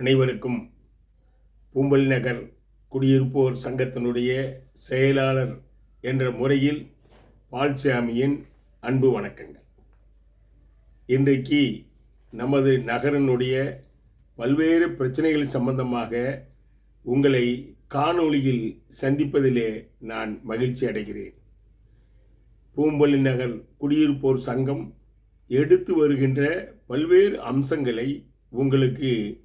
அனைவருக்கும் பூம்பல் நகர் குடியிருப்போர் சங்கத்தினுடைய செயலாளர் என்ற முறையில் பால்சாமியின் அன்பு வணக்கங்கள். இன்றைக்கு நமது நகரினுடைய பல்வேறு பிரச்சனைகள் சம்பந்தமாக உங்களை காணொளியில் சந்திப்பதிலே நான் மகிழ்ச்சி அடைகிறேன். பூம்பள்ளி நகர் குடியிருப்போர் சங்கம் எடுத்து வருகின்ற பல்வேறு அம்சங்களை உங்களுக்கு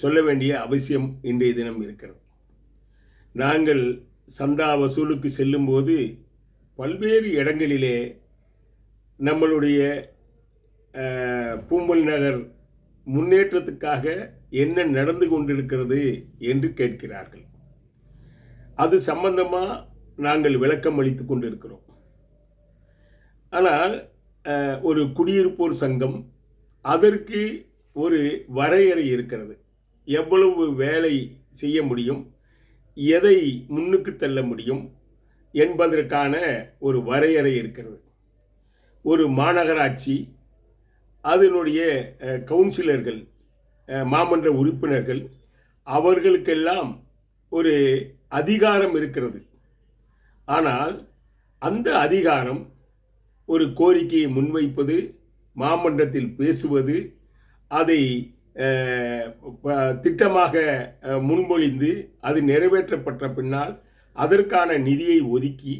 சொல்ல வேண்டிய அவசியம் இன்றைய தினம் இருக்கிறது. நாங்கள் சந்தா வசூலுக்கு செல்லும்போது பல்வேறு இடங்களிலே நம்மளுடைய பூம்பல் நகர் முன்னேற்றத்துக்காக என்ன நடந்து கொண்டிருக்கிறது என்று கேட்கிறார்கள். அது சம்பந்தமாக நாங்கள் விளக்கம் அளித்து கொண்டிருக்கிறோம். ஆனால் ஒரு குடியிருப்போர் சங்கம் அதற்கு ஒரு வரையறை இருக்கிறது. எவ்வளவு வேலை செய்ய முடியும்? எதை முன்னுக்கு தள்ள முடியும்? என்பதற்கான ஒரு வரையறை இருக்கிறது. ஒரு மாநகராட்சி அதனுடைய கவுன்சிலர்கள் மாமன்ற உறுப்பினர்கள் அவர்களுக்கெல்லாம் ஒரு அதிகாரம் இருக்கிறது. ஆனால் அந்த அதிகாரம் ஒரு கோரிக்கையை முன்வைப்பது மாமன்றத்தில் பேசுவது அதை திட்டமாக முன்மொழிந்து அது நிறைவேற்றப்பட்ட பின்னால் அதற்கான நிதியை ஒதுக்கி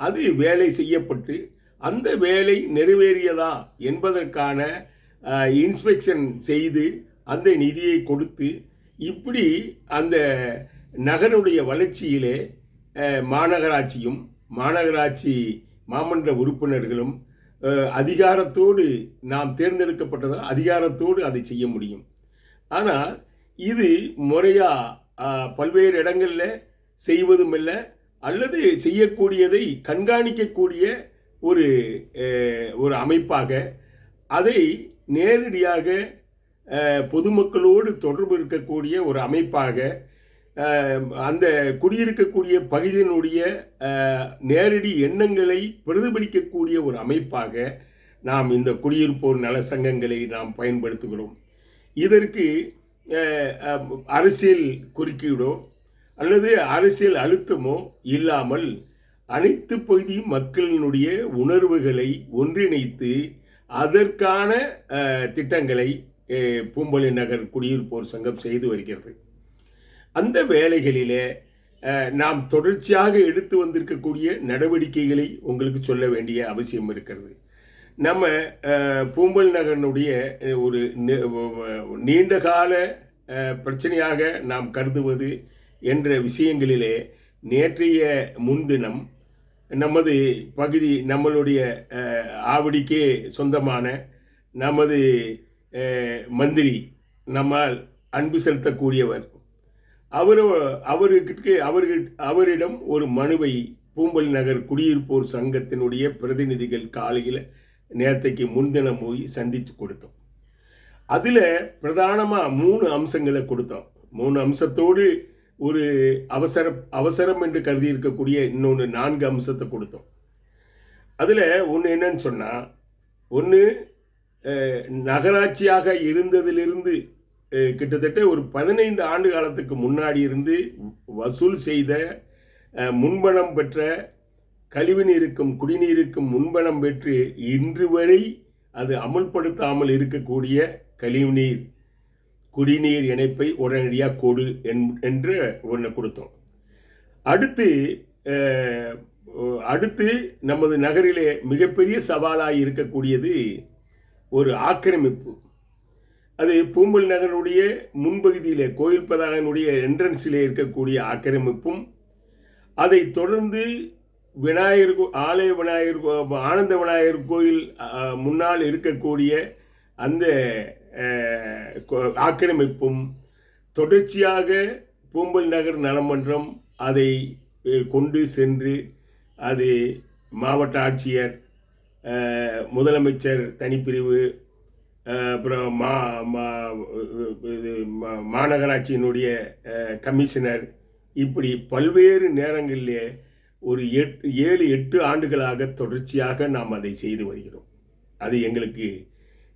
அது வேலை செய்யப்பட்டு அந்த வேலை நிறைவேறியதா என்பதற்கான இன்ஸ்பெக்ஷன் செய்து அந்த நிதியை கொடுத்து இப்படி அந்த நகருடைய வளர்ச்சியிலே மாநகராட்சியும் மாநகராட்சி மாமன்ற உறுப்பினர்களும் அதிகாரத்தோடு நாம் தேர்ந்தெடுக்கப்பட்டதால் அதிகாரத்தோடு அதை செய்ய முடியும். ஆனால் இது முறையாக பல்வேறு இடங்களில் செய்வதும் இல்லை அல்லது செய்யக்கூடியதை கண்காணிக்கக்கூடிய ஒரு ஒரு அமைப்பாக அதை நேரடியாக பொதுமக்களோடு தொடர்பு இருக்கக்கூடிய ஒரு அமைப்பாக அந்த குடியிருக்கக்கூடிய பகுதியினுடைய நேரடி எண்ணங்களை பிரதிபலிக்கக்கூடிய ஒரு அமைப்பாக நாம் இந்த குடியிருப்போர் நல சங்கங்களை நாம் பயன்படுத்துகிறோம். இதற்கு அரசியல் குறுக்கீடோ அல்லது அரசியல் அழுத்தமோ இல்லாமல் அனைத்து பகுதி மக்களினுடைய உணர்வுகளை ஒன்றிணைத்து அதற்கான திட்டங்களை பூம்பொழி நகர் குடியிருப்போர் சங்கம் செய்து வருகிறது. அந்த வேலைகளிலே நாம் தொடர்ச்சியாக எடுத்து வந்திருக்கக்கூடிய நடவடிக்கைகளை உங்களுக்கு சொல்ல வேண்டிய அவசியம் இருக்கிறது. நம்ம பூம்பல் நகரனுடைய ஒரு நீண்டகால பிரச்சனையாக நாம் கருதுவது என்ற விஷயங்களிலே நேற்றைய முன்தினம் நமது பகுதி நம்மளுடைய ஆவடிக்கே சொந்தமான நமது மந்திரி நம்மால் அன்பு செலுத்தக்கூடியவர் அவர் அவருக்கு அவர்கள் அவரிடம் ஒரு மனுவை பூம்பல் நகர் குடியிருப்போர் சங்கத்தினுடைய பிரதிநிதிகள் காலையில் நேரத்தைக்கு முன்தினம் போய் சந்தித்து கொடுத்தோம். அதில் பிரதானமாக மூணு அம்சங்களை கொடுத்தோம். மூணு அம்சத்தோடு ஒரு அவசர அவசரம் என்று கருதி இருக்கக்கூடிய இன்னொன்று நான்கு அம்சத்தை கொடுத்தோம். அதில் ஒன்று என்னன்னு சொன்னால் ஒன்று நகராட்சியாக இருந்ததிலிருந்து கிட்டத்தட்ட ஒரு பதினைந்து ஆண்டு காலத்துக்கு முன்னாடி இருந்து வசூல் செய்த முன்பணம் பெற்ற கழிவுநீருக்கும் குடிநீருக்கும் முன்பணம் பெற்று இன்று வரை அது அமுல்படுத்தாமல் இருக்கக்கூடிய கழிவுநீர் குடிநீர் இணைப்பை உடனடியாக கொடு என்- என்று ஒன்று கொடுத்தோம். அடுத்து அடுத்து நமது நகரிலே மிகப்பெரிய சவாலாக இருக்கக்கூடியது ஒரு ஆக்கிரமிப்பு. அது பூம்பல் நகருடைய முன்பகுதியிலே கோயில் பதாகனுடைய என்ட்ரன்ஸிலே இருக்கக்கூடிய ஆக்கிரமிப்பும் அதை தொடர்ந்து விநாயகர் கோ- ஆலய விநாயகர் கோ- ஆனந்த விநாயகர் கோயில் முன்னால் இருக்கக்கூடிய அந்த கோ- ஆக்கிரமிப்பும் தொடர்ச்சியாக பூம்பல் நகர் நலமன்றம் அதை கொண்டு சென்று அது மாவட்ட ஆட்சியர் முதலமைச்சர் தனிப்பிரிவு அப்புறம் மா மா- இது மா- மாநகராட்சியினுடைய கமிஷனர் இப்படி பல்வேறு நேரங்களிலே ஒரு எட்டு ஏழு எட்டு ஆண்டுகளாக தொடர்ச்சியாக நாம் அதை செய்து வருகிறோம். அது எங்களுக்கு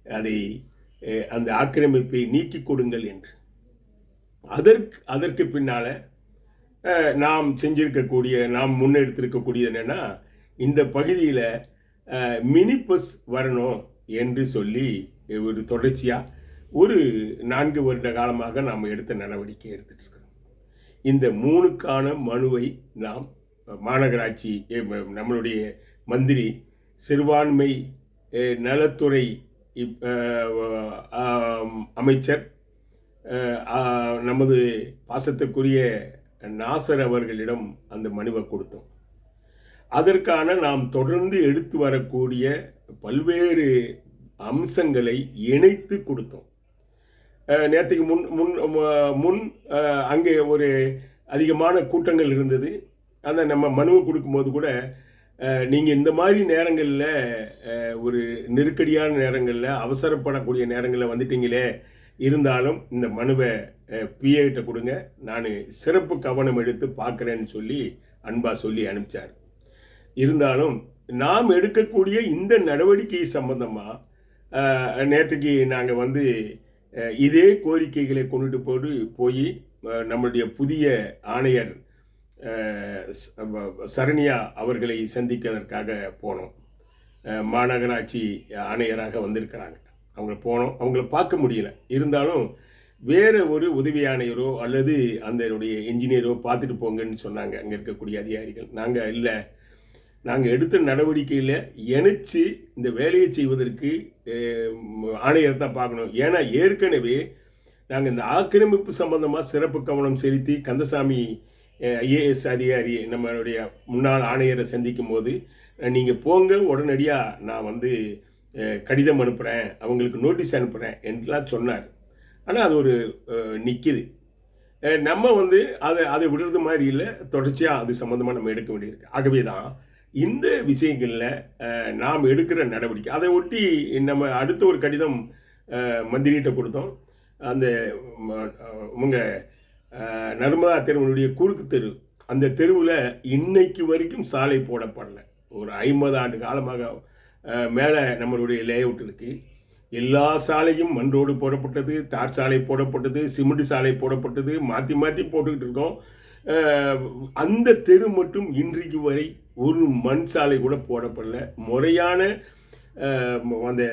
அதை அந்த ஆக்கிரமிப்பை நீக்கி கொடுங்கள் என்று. அதற்கு அதற்கு பின்னால் நாம் செஞ்சிருக்கக்கூடிய நாம் முன்னெடுத்திருக்கக்கூடியது என்னென்னா இந்த பகுதியில் மினி பஸ் வரணும் என்று சொல்லி ஒரு தொடர்ச்சியாக ஒரு நான்கு வருட காலமாக நாம் எடுத்த நடவடிக்கை எடுத்துட்டு இருக்கிறோம் இந்த மூணுக்கான மனுவை நாம் மாநகராட்சி நம்மளுடைய மந்திரி சிறுபான்மை நலத்துறை இப்- அமைச்சர் நமது பாசத்துக்குரிய நாசர் அவர்களிடம் அந்த மனுவை கொடுத்தோம். அதற்கான நாம் தொடர்ந்து எடுத்து வரக்கூடிய பல்வேறு அம்சங்களை இணைத்து கொடுத்தோம். நேற்றுக்கு முன் முன் முன் அங்கே ஒரு அதிகமான கூட்டங்கள் இருந்தது. அந்த நம்ம மனுவை கொடுக்கும்போது கூட நீங்கள் இந்த மாதிரி நேரங்களில் ஒரு நெருக்கடியான நேரங்களில் அவசரப்படக்கூடிய நேரங்களில் வந்துட்டீங்களே இருந்தாலும் இந்த மனுவை பிஏகிட்ட கொடுங்க. நான் சிறப்பு கவனம் எடுத்து பார்க்குறேன்னு சொல்லி அன்பா சொல்லி அனுப்பிச்சார். இருந்தாலும் நாம் எடுக்கக்கூடிய இந்த நடவடிக்கை சம்பந்தமாக நேற்றுக்கு நாங்கள் வந்து இதே கோரிக்கைகளை கொண்டுட்டு போய் போய் நம்முடைய நம்மளுடைய புதிய ஆணையர் சரண்யா அவர்களை சந்திக்கிறதற்காக போனோம். மாநகராட்சி ஆணையராக வந்திருக்கிறாங்க. அவங்க போனோம். அவங்கள பார்க்க முடியல. இருந்தாலும் வேறு ஒரு உதவி ஆணையரோ அல்லது அந்த என்ஜினியரோ பார்த்துட்டு போங்கன்னு சொன்னாங்க. அங்கே இருக்கக்கூடிய அதிகாரிகள். நாங்கள் இல்லை. நாங்கள் எடுத்த நடவடிக்கையில் இணைச்சு இந்த வேலையை செய்வதற்கு ஆணையர் தான் பார்க்கணும். ஏன்னா ஏற்கனவே நாங்கள் இந்த ஆக்கிரமிப்பு சம்பந்தமாக சிறப்பு கவனம் செலுத்தி கந்தசாமி ஐஏஎஸ் அதிகாரி நம்மளுடைய முன்னாள் ஆணையரை சந்திக்கும் போது நீங்கள் போங்க உடனடியாக நான் வந்து கடிதம் அனுப்புகிறேன் அவங்களுக்கு நோட்டீஸ் அனுப்புகிறேன் என்றெலாம் சொன்னார். ஆனால் அது ஒரு நிற்கிது நம்ம வந்து அதை அதை விடுறது மாதிரி இல்லை தொடர்ச்சியாக அது சம்மந்தமாக நம்ம எடுக்க வேண்டியிருக்கு. ஆகவே தான் இந்த விஷயங்களில் நாம் எடுக்கிற நடவடிக்கை. அதை ஒட்டி நம்ம அடுத்த ஒரு கடிதம் மந்திரிகிட்ட கொடுத்தோம். அந்த ம, உங்க நர்மதா தெருவனுடைய குறுக்கு தெரு. அந்த தெருவில் இன்னைக்கு வரைக்கும் சாலை போடப்படல. ஒரு ஐம்பது ஆண்டு காலமாக மேலே நம்மளுடைய லேஅவுட் இருக்குது எல்லா சாலையும் மண் ரோடு போடப்பட்டது தார் சாலை போடப்பட்டது சிமெண்ட் சாலை போடப்பட்டது மாற்றி மாற்றி போட்டுக்கிட்டு இருக்கோம். அந்த தெரு மட்டும் இன்றைக்கு வரை ஒரு மண் சாலை கூட போடப்படல. முறையான அந்த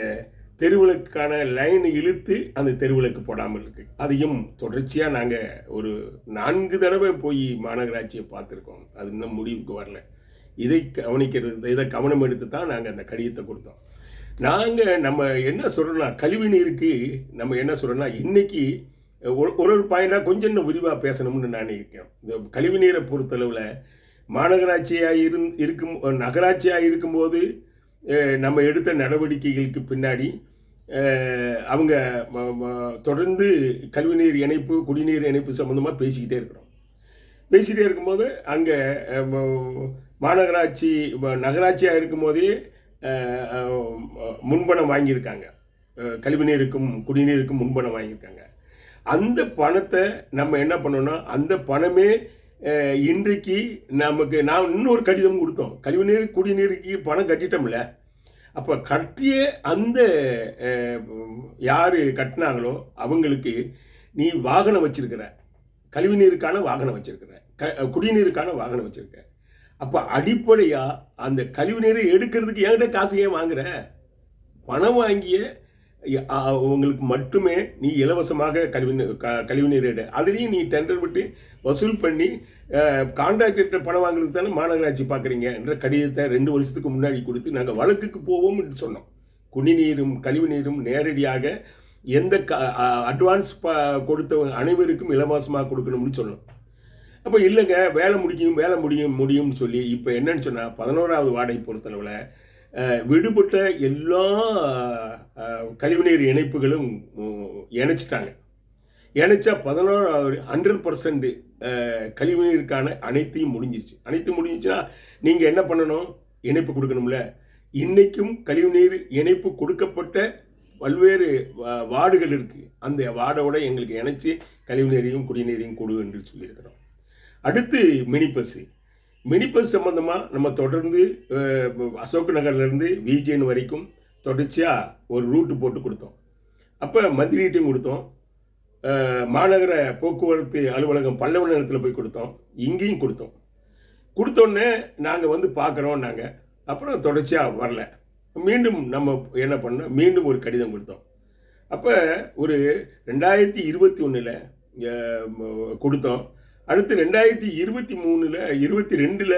தெருவிளக்குக்கான லைன் இழுத்து அந்த தெருவிளக்கு போடாமல் இருக்கு. அதையும் தொடர்ச்சியாக நாங்கள் ஒரு நான்கு தடவை போய் மாநகராட்சியை பார்த்துருக்கோம். அது இன்னும் முடிவுக்கு வரல. இதை கவனிக்கிறது இதை கவனம் எடுத்து தான் நாங்கள் அந்த கடிதத்தை கொடுத்தோம். நாங்கள் நம்ம என்ன சொல்கிறோம்னா கழிவு நீருக்கு நம்ம என்ன சொல்கிறோம்னா இன்றைக்கி ஒரு ஒரு பாயிண்டாக கொஞ்சம் இன்னும் விரிவாக பேசணும்னு நான் இருக்கேன். இந்த கழிவு நீரை பொறுத்தளவில் மாநகராட்சியாக இருந் இருக்கும் நகராட்சியாக இருக்கும்போது நம்ம எடுத்த நடவடிக்கைகளுக்கு பின்னாடி அவங்க தொடர்ந்து கழிவுநீர் இணைப்பு குடிநீர் இணைப்பு சம்மந்தமாக பேசிக்கிட்டே இருக்கிறோம். பேசிகிட்டே இருக்கும்போது அங்கே மாநகராட்சி நகராட்சியாக இருக்கும்போதே முன்பணம் வாங்கியிருக்காங்க. கழிவுநீருக்கும் குடிநீருக்கும் முன்பணம் வாங்கியிருக்காங்க. அந்த பணத்தை நம்ம என்ன பண்ணோம்னா அந்த பணமே இன்றைக்கு நமக்கு நான் இன்னொரு கடிதம் கொடுத்தோம். கழிவுநீர் குடிநீருக்கு பணம் கட்டிட்டோம்ல. அப்போ கட்டிய அந்த யார் கட்டினாங்களோ அவங்களுக்கு நீ வாகனம் வச்சிருக்கிற. கழிவுநீருக்கான வாகனம் வச்சிருக்கிற. க குடிநீருக்கான வாகனம் வச்சிருக்க. அப்போ அடிப்படையாக அந்த கழிவுநீரை எடுக்கிறதுக்கு என்கிட்ட காசு ஏன் வாங்குற? பணம் வாங்கிய உங்களுக்கு மட்டுமே நீ இலவசமாக கழிவு க கழிவுநீர் எடு. அதுலேயும் நீ டெண்டர் விட்டு வசூல் பண்ணி கான்ட்ராக்டர்கிட்ட பணம் வாங்குறதுக்கு தானே மாநகராட்சி பார்க்குறீங்க என்ற கடிதத்தை ரெண்டு வருஷத்துக்கு முன்னாடி கொடுத்து நாங்கள் வழக்குக்கு போவோம் என்று சொன்னோம். குடிநீரும் கழிவு நீரும் நேரடியாக எந்த க அட்வான்ஸ் ப கொடுத்த அனைவருக்கும் இலவசமாக கொடுக்கணும்னு சொன்னோம். அப்போ இல்லைங்க வேலை முடிக்கும் வேலை முடியும் முடியும்னு சொல்லி இப்போ என்னன்னு சொன்னால் பதினோராவது வாடகை பொறுத்தளவில் விடுபட்ட எல்லா கழிவுநீர் இணைப்புகளும் இணைச்சிட்டாங்க. இணைச்சா பதினோராவது ஹண்ட்ரட் பர்சன்ட் கழிவுநீருக்கான அனைத்தையும் முடிஞ்சிச்சு அனைத்தும் முடிஞ்சிச்சுன்னா நீங்கள் என்ன பண்ணணும்? இணைப்பு கொடுக்கணும்ல. இன்றைக்கும் கழிவுநீர் இணைப்பு கொடுக்கப்பட்ட பல்வேறு வார்டுகள் இருக்குது அந்த வார்டோட எங்களுக்கு இணைச்சி கழிவுநீரையும் குடிநீரையும் கொடு என்று சொல்லியிருக்கிறோம். அடுத்து மினி பஸ் மினி பஸ் சம்மந்தமாக நம்ம தொடர்ந்து அசோக் நகர்லேருந்து விஜேன் வரைக்கும் தொடர்ச்சியாக ஒரு ரூட்டு போட்டு கொடுத்தோம். அப்போ மந்திரிகிட்டையும் கொடுத்தோம். மாநகர போக்குவரத்து அலுவலகம் பல்லவ நேரத்தில் போய் கொடுத்தோம். இங்கேயும் கொடுத்தோம். கொடுத்தோடனே நாங்கள் வந்து பார்க்குறோம் நாங்கள் அப்புறம் தொடர்ச்சியாக வரல. மீண்டும் நம்ம என்ன பண்ணோம்? மீண்டும் ஒரு கடிதம் கொடுத்தோம். அப்போ ஒரு ரெண்டாயிரத்தி இருபத்தி ஒன்றில் கொடுத்தோம். அடுத்து ரெண்டாயிரத்தி இருபத்தி மூணில் இருபத்தி ரெண்டில்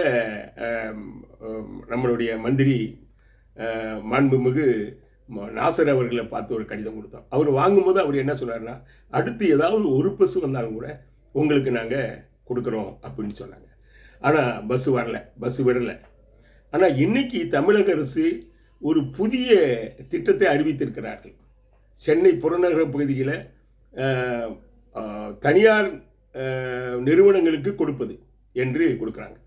நம்மளுடைய மந்திரி மாண்புமிகு நாசர் அவர்களை பார்த்து ஒரு கடிதம் கொடுத்தோம் அவர் வாங்கும்போது அவர் என்ன சொன்னார்னா அடுத்து ஏதாவது ஒரு பஸ் வந்தாலும் கூட உங்களுக்கு நாங்கள் கொடுக்குறோம் அப்படின்னு சொன்னாங்க. ஆனால் பஸ் வரல பஸ் விடலை. ஆனால் இன்னைக்கு தமிழக அரசு ஒரு புதிய திட்டத்தை அறிவித்திருக்கிறார்கள். சென்னை புறநகர பகுதியில் தனியார் நிறுவனங்களுக்கு கொடுப்பது என்று கொடுக்குறாங்க.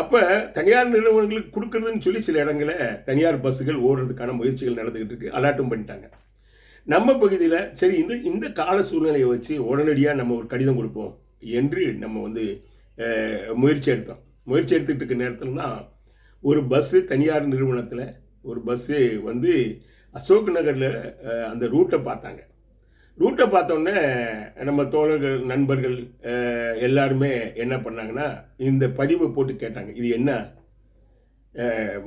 அப்போ தனியார் நிறுவனங்களுக்கு கொடுக்கறதுன்னு சொல்லி சில இடங்களில் தனியார் பஸ்ஸுகள் ஓடுறதுக்கான முயற்சிகள் நடந்துக்கிட்டு இருக்கு. அலாட்டும் பண்ணிட்டாங்க. நம்ம பகுதியில் சரி இந்த இந்த கால சூழ்நிலையை வச்சு உடனடியாக நம்ம ஒரு கடிதம் கொடுப்போம் என்று நம்ம வந்து முயற்சி எடுத்தோம். முயற்சி எடுத்துக்கிட்டு இருக்க நேரத்தில் தான் ஒரு பஸ்ஸு தனியார் நிறுவனத்தில் ஒரு பஸ்ஸு வந்து அசோக் நகரில் அந்த ரூட்டை பார்த்தாங்க. ரூட்டை பார்த்தோன்னே நம்ம தோழர்கள் நண்பர்கள் எல்லாருமே என்ன பண்ணாங்கன்னா இந்த பதிவை போட்டு கேட்டாங்க. இது என்ன?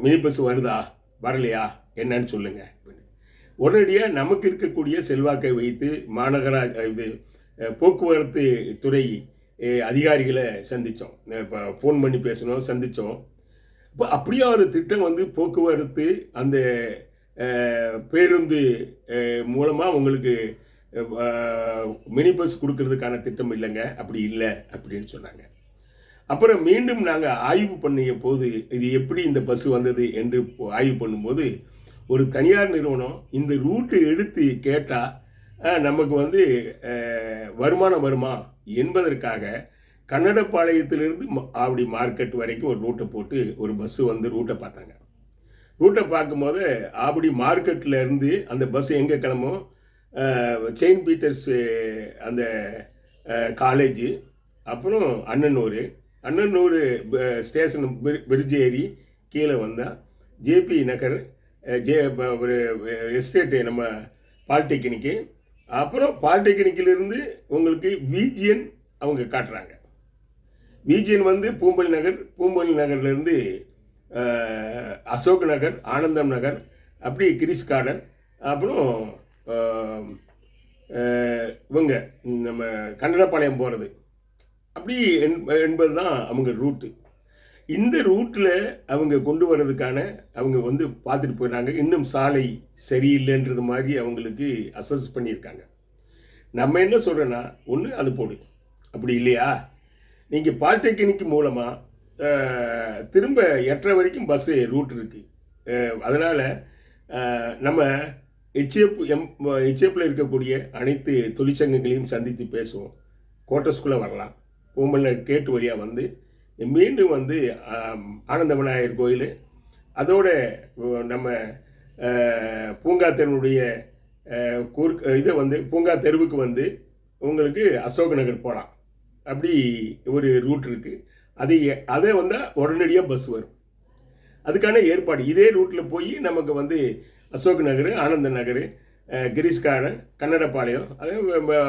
மினி பஸ் வருதா? வரலையா? என்னன்னு சொல்லுங்கள் உடனடியாக நமக்கு இருக்கக்கூடிய செல்வாக்கை வைத்து மாநகரா இது போக்குவரத்து துறை அதிகாரிகளை சந்தித்தோம் இப்போ ஃபோன் பண்ணி பேசணும் சந்தித்தோம் இப்போ அப்படியே ஒரு திட்டம் வந்து போக்குவரத்து அந்த பேருந்து மூலமாக உங்களுக்கு மினி பஸ் கொடுக்கறதுக்கான திட்டம் இல்லைங்க. அப்படி இல்லை அப்படின்னு சொன்னாங்க. அப்புறம் மீண்டும் நாங்கள் ஆய்வு பண்ணிய போது இது எப்படி இந்த பஸ் வந்தது என்று ஆய்வு பண்ணும்போது ஒரு தனியார் நிறுவனம் இந்த ரூட்டு எடுத்து கேட்டால் நமக்கு வந்து வருமானம் வருமா என்பதற்காக கன்னடப்பாளையத்திலிருந்து ம- ஆவடி மார்க்கெட் வரைக்கும் ஒரு ரூட்டை போட்டு ஒரு பஸ்ஸு வந்து ரூட்டை பார்த்தாங்க. ரூட்டை பார்க்கும்போது ஆவடி மார்க்கெட்டில் இருந்து அந்த பஸ் எங்கே கிளம்பும்? செயின்ட் பீட்டர்ஸ் அந்த காலேஜு அப்புறம் அண்ணனூர். அண்ணனூர் ஸ்டேஷன் பிரி- பிரிட்ஜ் ஏறி கீழே வந்தால் ஜேபி நகர் ஜே ஒரு எஸ்டேட்டு நம்ம பாலிடெக்னிக்கு. அப்புறம் பாலிடெக்னிக்கிலிருந்து உங்களுக்கு விஜிஎன் அவங்க காட்டுறாங்க. விஜிஎன் வந்து பூம்பல் நகர் பூம்பல் நகர்லேருந்து அசோக் நகர் ஆனந்தம் நகர் அப்படி கிரிஸ் கார்டன் அப்புறம் இவங்க நம்ம கன்னடப்பாளையம் போகிறது அப்படி என் என்பது தான் அவங்க ரூட்டு இந்த ரூட்டில் அவங்க கொண்டு வர்றதுக்கான அவங்க வந்து பார்த்துட்டு போயிட்டாங்க இன்னும் சாலை சரியில்லைன்றது மாதிரி அவங்களுக்கு அசஸ் பண்ணியிருக்காங்க. நம்ம என்ன சொல்கிறோன்னா ஒன்று அது போடு. அப்படி இல்லையா? நீங்கள் பாலிடெக்னிக் மூலமாக திரும்ப எட்டரை வரைக்கும் பஸ்ஸு ரூட் இருக்குது அதனால் நம்ம ஹெச்ஏப் எம் ஹெச்எப்பில் இருக்கக்கூடிய அனைத்து தொழிற்சங்கங்களையும் சந்தித்து பேசுவோம். கோட்டஸ்குள்ளே வரலாம். பூம்பல்ல கேட்டு வழியாக வந்து மீண்டும் வந்து ஆனந்த விநாயகர் கோயில். அதோட நம்ம பூங்கா தெருவுடைய அஹ், குறுக்கு இதை வந்து பூங்கா தெருவுக்கு வந்து உங்களுக்கு அசோக் நகர் போகலாம் அப்படி ஒரு ரூட் இருக்குது அது அதை வந்தால் உடனடியாக பஸ் வரும். அதுக்கான ஏற்பாடு. இதே ரூட்டில் போய் நமக்கு வந்து அசோக் நகர் ஆனந்த நகர் அஹ், கிரீஷ்காரன் கன்னடப்பாளையம் அதே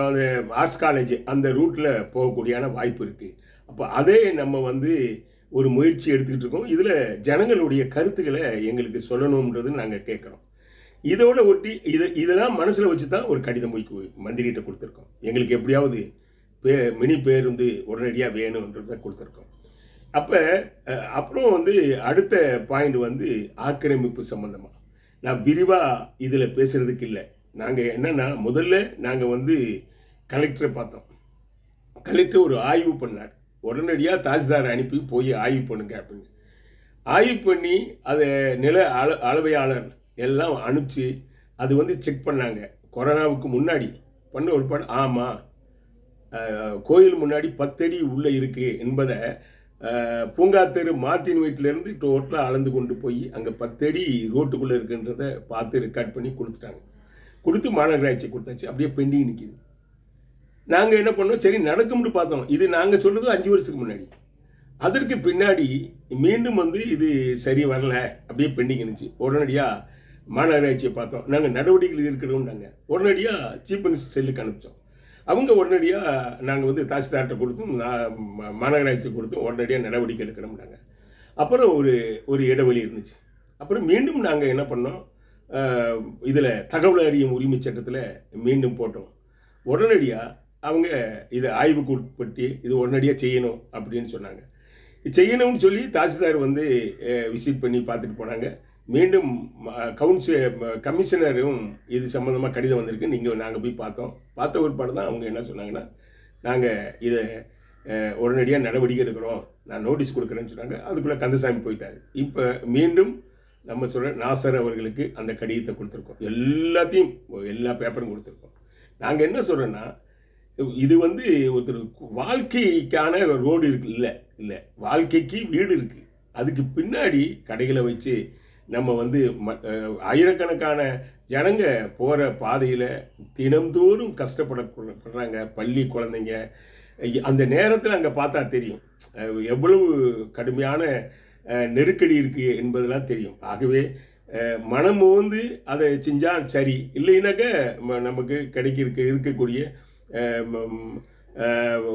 அது ஆர்ட்ஸ் காலேஜ் அந்த ரூட்டில் போகக்கூடியான வாய்ப்பு இருக்குது அப்போ அதே நம்ம வந்து ஒரு முயற்சி எடுத்துக்கிட்டு இருக்கோம். இதில் ஜனங்களுடைய கருத்துக்களை எங்களுக்கு சொல்லணுன்றது நாங்கள் கேட்குறோம். இதோட ஒட்டி இதை இதெல்லாம் மனசில் வச்சு தான் ஒரு கடிதம் போய் மந்திரிகிட்ட கொடுத்துருக்கோம். எங்களுக்கு எப்படியாவது பே மினி பேருந்து உடனடியாக வேணுன்றதை கொடுத்துருக்கோம். அப்போ அப்புறம் வந்து அடுத்த பாயிண்ட் வந்து ஆக்கிரமிப்பு சம்மந்தமாக நான் விரிவாக இதில் பேசுகிறதுக்கு இல்லை. நாங்கள் என்னென்னா முதல்ல நாங்கள் வந்து கலெக்டரை பார்த்தோம். கலெக்டர் ஒரு ஆய்வு பண்ணார். உடனடியாக தாசில்தார் அனுப்பி போய் ஆய்வு பண்ணுங்க அப்படின்னு. ஆய்வு பண்ணி அதை நில அள அளவையாளர் எல்லாம் அனுப்பிச்சு அது வந்து செக் பண்ணாங்க. கொரோனாவுக்கு முன்னாடி பண்ண ஒரு படம் ஆமாம் கோயில் முன்னாடி பத்தடி உள்ளே இருக்குது என்பதை பூங்காத்தெரு மார்ட்டின் வீட்டிலேருந்து டோட்டலாக அளந்து கொண்டு போய் அங்கே பத்தடி ரோட்டுக்குள்ளே இருக்குன்றத பார்த்து ரெக்கார்ட் பண்ணி கொடுத்துட்டாங்க கொடுத்து மாநகராட்சி கொடுத்தாச்சு. அப்படியே பெண்டிங் நிற்கிது நாங்கள் என்ன பண்ணோம்? சரி நடக்கும்னு பார்த்தோம். இது நாங்கள் சொல்கிறது அஞ்சு வருஷத்துக்கு முன்னாடி. அதற்கு பின்னாடி மீண்டும் வந்து இது சரி வரல. அப்படியே பெண்டிங் இருந்துச்சு. உடனடியாக மாநகராட்சியை பார்த்தோம். நாங்கள் நடவடிக்கைகள் இருக்கிறோம்னாங்க உடனடியாக சீஃப் மினிஸ்டர் செல்லுக்கு அனுப்பிச்சோம். அவங்க உடனடியாக நாங்கள் வந்து தாசில்தார்கிட்ட கொடுத்தும் நான் மாநகராட்சி கொடுத்தும் உடனடியாக நடவடிக்கை எடுக்கணும்னாங்க. அப்புறம் ஒரு ஒரு இடைவெளி இருந்துச்சு. அப்புறம் மீண்டும் நாங்கள் என்ன பண்ணோம்? இதில் தகவல் அறியும் உரிமை சட்டத்தில் மீண்டும் போட்டோம். உடனடியாக அவங்க இதை ஆய்வுக்கு உட்பட்டு இது உடனடியாக செய்யணும் அப்படின்னு சொன்னாங்க. இது செய்யணும்னு சொல்லி தாசில்தார் வந்து விசிட் பண்ணி பார்த்துட்டு போனாங்க. மீண்டும் கவுன்சில் கமிஷனரும் இது சம்மந்தமாக கடிதம் வந்திருக்கு. நீங்கள் நாங்கள் போய் பார்த்தோம். பார்த்த ஒரு தான் அவங்க என்ன சொன்னாங்கன்னா நாங்கள் இதை உடனடியாக நடவடிக்கை எடுக்கிறோம். நான் நோட்டீஸ் கொடுக்குறேன்னு சொன்னாங்க. அதுக்குள்ளே கந்தசாமி போயிட்டாரு. இப்போ மீண்டும் நம்ம சொல்கிற நாசர் அவர்களுக்கு அந்த கடிதத்தை கொடுத்துருக்கோம். எல்லாத்தையும் எல்லா பேப்பரும் கொடுத்துருக்கோம். நாங்கள் என்ன சொல்கிறோன்னா இது வந்து ஒருத்தர் வாழ்க்கைக்கான ரோடு இருக்கு. இல்லை இல்லை. வாழ்க்கைக்கு வீடு இருக்குது அதுக்கு பின்னாடி கடைகளை வச்சு நம்ம வந்து ம- ஆயிரக்கணக்கான ஜனங்க போகிற பாதையில் தினம்தோறும் கஷ்டப்படப்படுறாங்க பள்ளி குழந்தைங்க. அந்த நேரத்தில் அங்கே பார்த்தா தெரியும். எவ்வளவு கடுமையான நெருக்கடி இருக்குது என்பதெல்லாம் தெரியும். ஆகவே மனம் வந்து அதை செஞ்சால் சரி. இல்லைனாக்க ம- நமக்கு கிடைக்க இருக்கக்கூடிய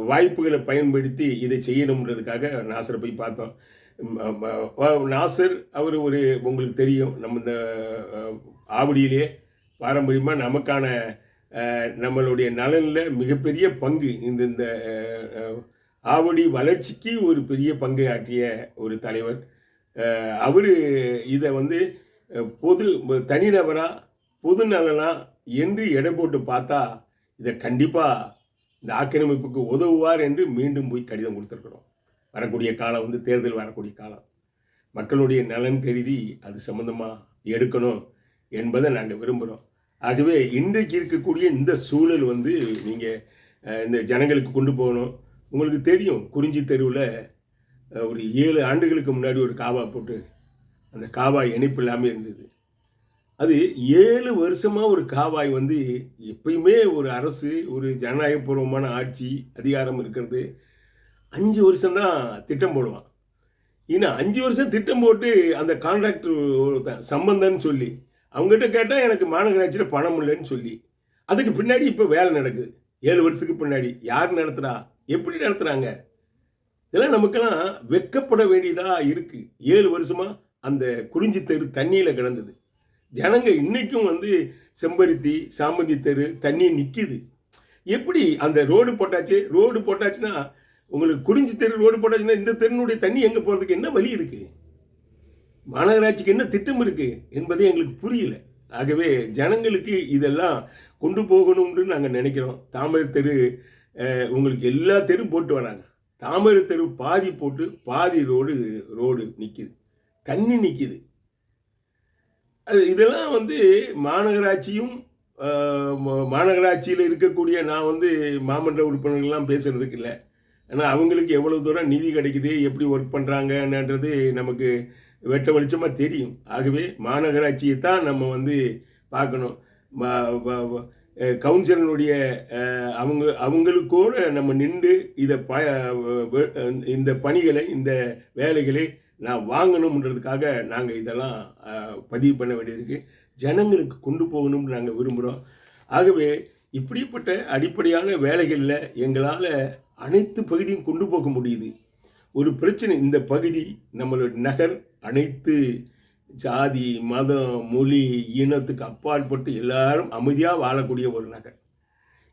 வாய்ப்புகளை பயன்படுத்தி இதை செய்யணுன்றதுக்காக நாசரை போய் பார்த்தோம். நாசர் அவர் ஒரு உங்களுக்கு தெரியும் நம்ம இந்த ஆவடியிலே பாரம்பரியமாக நமக்கான நம்மளுடைய நலனில் மிகப்பெரிய பங்கு இந்த இந்த ஆவடி வளர்ச்சிக்கு ஒரு பெரிய பங்கு ஆற்றிய ஒரு தலைவர். அவர் இதை வந்து பொது தனிநபராக பொது நலனாக என்று எடை போட்டு பார்த்தா இதை கண்டிப்பாக இந்த ஆக்கிரமிப்புக்கு உதவுவார் என்று மீண்டும் போய் கடிதம் கொடுத்துருக்குறோம். வரக்கூடிய காலம் வந்து தேர்தல் வரக்கூடிய காலம். மக்களுடைய நலன் கருதி அது சம்மந்தமாக எடுக்கணும் என்பதை நாங்கள் விரும்புகிறோம் ஆகவே இன்றைக்கு இருக்கக்கூடிய இந்த சூழல் வந்து நீங்கள் இந்த ஜனங்களுக்கு கொண்டு போகணும். உங்களுக்கு தெரியும் குறிஞ்சி தெருவில் ஒரு ஏழு ஆண்டுகளுக்கு முன்னாடி ஒரு காவா போட்டு அந்த காவாய் இணைப்பு இல்லாமல் இருந்தது. அது ஏழு வருஷமாக ஒரு காவாய் வந்து எப்பயுமே ஒரு அரசு ஒரு ஜனநாயகபூர்வமான ஆட்சி அதிகாரம் இருக்கிறது. அஞ்சு வருஷம் தான் திட்டம் போடுவான். இன்னும் அஞ்சு வருஷம் திட்டம் போட்டு அந்த கான்ட்ராக்டர் ஒருத்தன் சம்பந்தம்னு சொல்லி அவங்ககிட்ட கேட்டால் எனக்கு மாநகராட்சியில் பணம் இல்லைன்னு சொல்லி அதுக்கு பின்னாடி இப்போ வேலை நடக்குது. ஏழு வருஷத்துக்கு பின்னாடி யார் நடத்துகிறா எப்படி நடத்துகிறாங்க இதெல்லாம் நமக்கெல்லாம் வெக்கப்பட வேண்டியதாக இருக்குது ஏழு வருஷமாக அந்த குறிஞ்சி தெரு தண்ணியில் கிடந்தது. ஜனங்க இன்றைக்கும் வந்து செம்பருத்தி சாமந்தி தெரு தண்ணி நிற்கிது எப்படி அந்த ரோடு போட்டாச்சு? ரோடு போட்டாச்சுன்னா உங்களுக்கு குறிஞ்சி தெரு ரோடு போட்டாச்சுன்னா இந்த தெருனுடைய தண்ணி எங்கே போகிறதுக்கு என்ன வழி இருக்குது மாநகராட்சிக்கு என்ன திட்டம் இருக்குது என்பதே எங்களுக்கு புரியல. ஆகவே ஜனங்களுக்கு இதெல்லாம் கொண்டு போகணும்னு நாங்கள் நினைக்கிறோம். தாமரை தெரு உங்களுக்கு எல்லா தெரும் போட்டு வராங்க. தாமரை தெரு பாதி போட்டு பாதி ரோடு ரோடு நிற்கிது தண்ணி நிற்கிது அது இதெல்லாம் வந்து மாநகராட்சியும் மாநகராட்சியில் இருக்கக்கூடிய நான் வந்து மாமன்ற உறுப்பினர்கள்லாம் பேசுகிறதுக்கு இல்லை. ஆனால் அவங்களுக்கு எவ்வளவு தூரம் நிதி கிடைக்குது எப்படி ஒர்க் பண்ணுறாங்கன்றது நமக்கு வெட்ட வெளிச்சமாக தெரியும். ஆகவே மாநகராட்சியை தான் நம்ம வந்து பார்க்கணும். கவுன்சிலனுடைய அவங்க அவங்களுக்கூட நம்ம நின்று இதை ப இந்த பணிகளை இந்த வேலைகளை நான் வாங்கணுன்றதுக்காக நாங்கள் இதெல்லாம் பதிவு பண்ண வேண்டியிருக்கு. ஜனங்களுக்கு கொண்டு போகணும்னு நாங்கள் விரும்புகிறோம் ஆகவே இப்படிப்பட்ட அடிப்படையான வேலைகளில் எங்களால் அனைத்து பகுதியும் கொண்டு போக முடியுது. ஒரு பிரச்சனை இந்த பகுதி நம்மளோட நகர் அனைத்து ஜாதி மதம் மொழி இனத்துக்கு அப்பாற்பட்டு எல்லாரும் அமைதியாக வாழக்கூடிய ஒரு நகர்.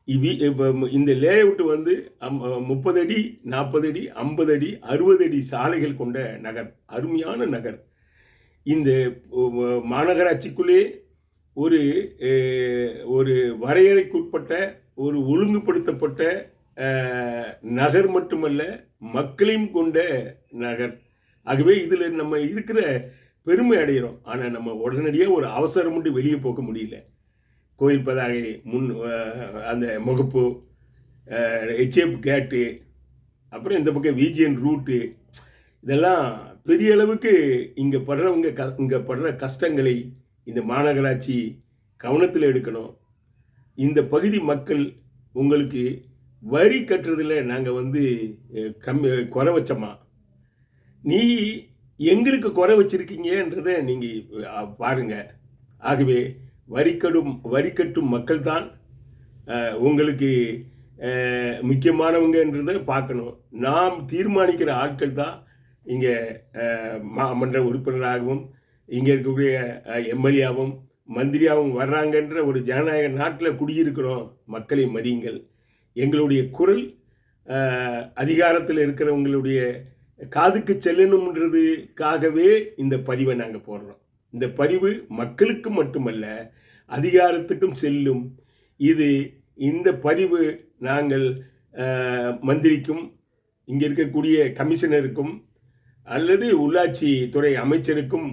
இவி இப்போ இந்த லேஅவுட் வந்து அம்- முப்பது அடி நாற்பது அடி ஐம்பது அடி அறுபது அடி சாலைகள் கொண்ட நகர் அருமையான நகர். இந்த மாநகராட்சிக்குள்ளே ஒரு ஒரு வரையறைக்குட்பட்ட ஒரு ஒழுங்குபடுத்தப்பட்ட நகர் மட்டுமல்ல மக்களையும் கொண்ட நகர். ஆகவே இதில் நம்ம இருக்கிற பெருமை அடைகிறோம் ஆனால் நம்ம உடனடியாக ஒரு அவசரம் மட்டும் வெளியே போக முடியல. கோயில் பதாகை முன் அந்த முகப்பு ஹெச்எப் கேட்டு அப்புறம் இந்த பக்கம் விஜிஎன் ரூட்டு இதெல்லாம் பெரிய அளவுக்கு இங்கே படுறவங்க க இங்கே படுற கஷ்டங்களை இந்த மாநகராட்சி கவனத்தில் எடுக்கணும். இந்த பகுதி மக்கள் உங்களுக்கு வரி கட்டுறதில் நாங்கள் வந்து கம்மி குறை வச்சோமா? நீ எங்களுக்கு குறை வச்சிருக்கீங்கன்றதை நீங்கள் பாருங்கள் ஆகவே வரிக்கடும் வரிக்கட்டும் மக்கள் தான் உங்களுக்கு முக்கியமானவங்கன்றதை பார்க்கணும். நாம் தீர்மானிக்கிற ஆட்கள் தான் இங்கே மன்ற உறுப்பினராகவும் இங்கே இருக்கக்கூடிய எம்எல்ஏவும் மந்திரியாகவும் வர்றாங்கன்ற ஒரு ஜனநாயக நாட்டில் குடியிருக்கிறோம் மக்களை மதியுங்கள். எங்களுடைய குரல் அதிகாரத்தில் இருக்கிறவங்களுடைய காதுக்கு செல்லணுன்றதுக்காகவே இந்த பதிவை நாங்கள் போடுறோம். இந்த பதிவு மக்களுக்கு மட்டுமல்ல அதிகாரத்துக்கும் செல்லும். இது இந்த பதிவு நாங்கள் மந்திரிக்கும் இங்கே இருக்கக்கூடிய கமிஷனருக்கும் அல்லது உள்ளாட்சி துறை அமைச்சருக்கும்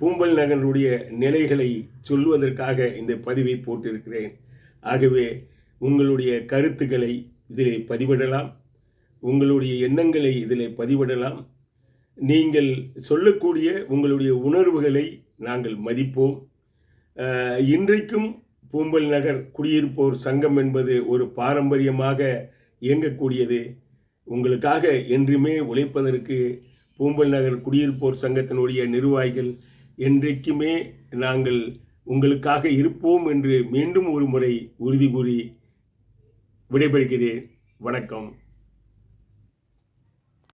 பூம்பல் நகனுடைய நிலைகளை சொல்லுவதற்காக இந்த பதிவை போட்டிருக்கிறேன். ஆகவே உங்களுடைய கருத்துக்களை இதில் பதிவிடலாம். உங்களுடைய எண்ணங்களை இதில் பதிவிடலாம். நீங்கள் சொல்லக்கூடிய உங்களுடைய உணர்வுகளை நாங்கள் மதிப்போம். இன்றைக்கும் பூம்பல் நகர் குடியிருப்போர் சங்கம் என்பது ஒரு பாரம்பரியமாக இயங்கக்கூடியது. உங்களுக்காக என்றுமே உழைப்பதற்கு பூம்பல் நகர் குடியிருப்போர் சங்கத்தினுடைய நிர்வாகிகள் என்றைக்குமே நாங்கள் உங்களுக்காக இருப்போம் என்று மீண்டும் ஒரு முறை உறுதி கூறி விடைபெறுகிறேன். வணக்கம்.